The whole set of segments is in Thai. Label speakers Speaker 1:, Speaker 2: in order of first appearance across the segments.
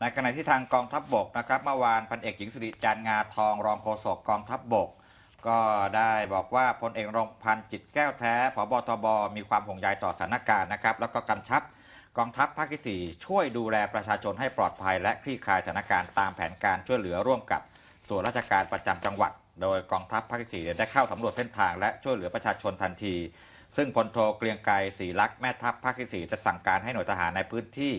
Speaker 1: ในขณะที่ทางกองทัพบบกนะครับเมื่อวานพันเอกหญิงสิริจันทร์งาทองรองโฆษกกองทัพบบก ก็ได้บอกว่าพลเอกรงพันจิตแก้วแท้ผบทบ มีความห่วงใยต่อสถานการณ์นะครับ แล้วก็กำชับกองทัพภาคที่สี่ช่วยดูแลประชาชนให้ปลอดภัย และคลี่คลายสถานการณ์ตามแผนการช่วยเหลือร่วมกับส่วนราชการประจำจังหวัด โดยกองทัพภาคที่สี่ได้เข้าสำรวจเส้นทางและช่วยเหลือประชาชนทันที ซึ่งพลโทเกรียงไกรศรีลักษ์แม่ทัพภาคที่ 4 จะสั่งการให้หน่วยทหารในพื้นที่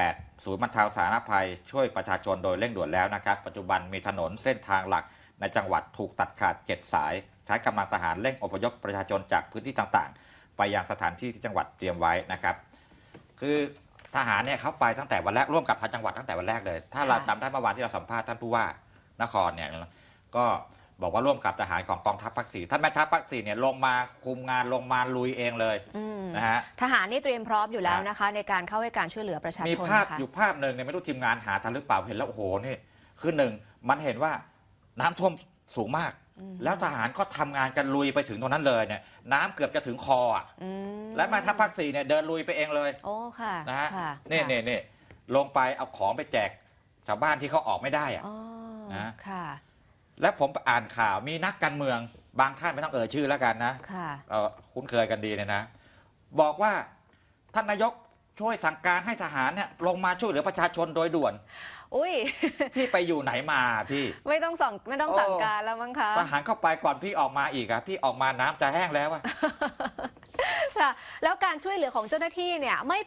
Speaker 1: 8 ศูนย์บรรเทาสาธารณภัยช่วยประชาชนโดยเร่งด่วนแล้วนะครับ ปัจจุบันมีถนนเส้นทางหลักในจังหวัดถูกตัดขาด 7 สาย ใช้กำลังทหารเร่งอพยพประชาชนจากพื้นที่ต่างๆ ไปยังสถานที่ที่จังหวัดเตรียมไว้นะครับ คือทหารเนี่ยเขาไปตั้งแต่วันแรกร่วมกับทางจังหวัดตั้งแต่วันแรกเลย ถ้าเราจำได้เมื่อวานที่เราสัมภาษณ์ท่านผู้ว่านครเนี่ยก็ บอกว่าร่วมกับทหารของกองทัพภาคสี่ท่านแม่ทัพภาคสี่เนี่ยลงมาคุมงานลงมาลุยเองเลย
Speaker 2: อืม
Speaker 1: นะฮะ
Speaker 2: ทหารนี่เตรียมพร้อมอยู่แล้วนะคะ ในการเข้าให้การช่วยเหลือประชา
Speaker 1: มี
Speaker 2: ชน
Speaker 1: ภาพ
Speaker 2: ค่ะ
Speaker 1: อยู่ภาพหนึ่งเนี่ยไม่รู้ทีมงานหาทันหรือเปล่าเห็นแล้วโอ้โหนี่คือหนึ่งมันเห็นว่าน้ำท่วมสูงมาก
Speaker 2: อืม
Speaker 1: แล้วทหารก็ทำงานกันลุยไปถึงตรงนั้นเลยเนี่ยน้ำเกือบจะถึงคออะ
Speaker 2: อืม
Speaker 1: และแม่ทัพภาคสี่เนี่ยเดินลุยไปเองเลย
Speaker 2: โอ้ค่ะ
Speaker 1: นะฮะ
Speaker 2: ค่ะ
Speaker 1: นี่
Speaker 2: ค่ะ
Speaker 1: นี่นี่ลงไปเอาของไปแจกชาวบ้านที่เขาออกไม่ได้อะ
Speaker 2: อ๋อ
Speaker 1: นะ
Speaker 2: ค่ะ
Speaker 1: และผมอ่านข่าวมีนักการเมือง บางท่านไม่ต้องเอ่ยชื่อแล้วกันนะ
Speaker 2: ค่ะ
Speaker 1: เอ่อคุ้นเคยกันดีเนี่ยนะ บอกว่าท่านนายกช่วยสั่งการให้ทหารเนี่ยลงมาช่วยเหลือประชาชนโดยด่วน
Speaker 2: อุ้ย
Speaker 1: พี่ไปอยู่ไหนมาพี่
Speaker 2: ไม่ต้องสั่งไม่ต้อง
Speaker 1: โอ้
Speaker 2: สั่งการแล้วมั้งคะ
Speaker 1: ทหารเข้าไปก่อนพี่ออกมาอีกอะพี่ออกมาน้ำจะแห้งแล้วอะ
Speaker 2: ค่ะ แล้วการช่วยเหลือของเจ้าหน้าที่เนี่ยไม่